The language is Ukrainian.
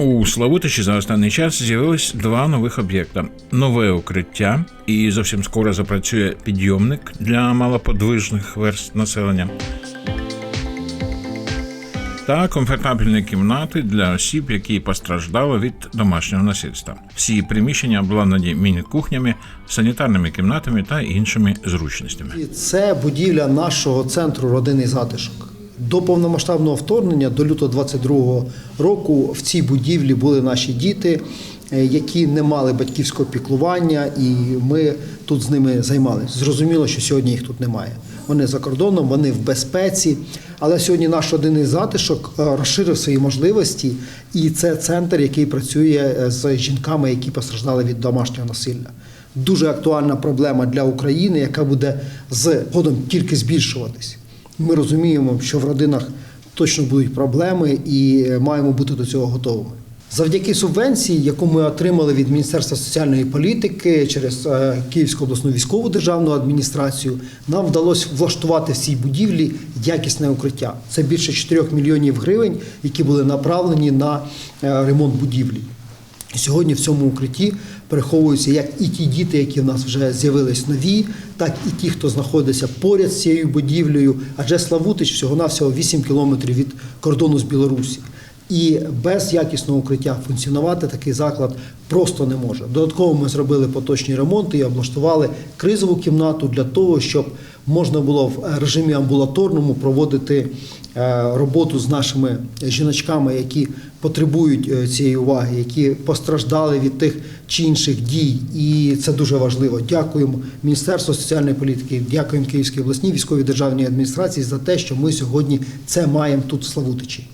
У Славутичі за останній час з'явилось два нових об'єкта: нове укриття, і зовсім скоро запрацює підйомник для малоподвижних верст населення. Та комфортабельні кімнати для осіб, які постраждали від домашнього насильства. Всі приміщення обладнані міні-кухнями, санітарними кімнатами та іншими зручностями. Це будівля нашого центру родинний затишок. До повномасштабного вторгнення, до лютого 22-го року, в цій будівлі були наші діти, е, які не мали батьківського піклування, і ми тут з ними займалися. Зрозуміло, що сьогодні їх тут немає. Вони за кордоном, вони в безпеці. Але сьогодні наш родинний затишок е, розширив свої можливості, і це центр, який працює е, з жінками, які постраждали від домашнього насилля дуже актуальна проблема для України, яка буде з годом тільки збільшуватись. Ми розуміємо, що в родинах точно будуть проблеми і маємо бути до цього готовими. Завдяки субвенції, яку ми отримали від Міністерства соціальної політики через е, Київську обласну військову державну адміністрацію, нам вдалося влаштувати в цій будівлі якісне укриття. Це більше 4 мільйонів гривень, які були направлені на е, ремонт будівлі. Сьогодні в цьому укритті переховуються як і ті діти, які в нас вже з'явились нові, так і ті, хто знаходиться поряд з цією будівлею. Адже Славутич всього-навсього 8 кілометрів від кордону з Білорусі. І без якісного укриття функціонувати такий заклад просто не може. Додатково ми зробили поточні ремонти і облаштували кризову кімнату для того, щоб можна було в режимі амбулаторному проводити е, роботу з нашими жіночками, які потребують е, цієї уваги, які постраждали від тих чи інших дій. І це дуже важливо. Дякуємо Міністерству соціальної політики, дякуємо Київській обласній військовій державній адміністрації за те, що ми сьогодні це маємо тут в Славутичі.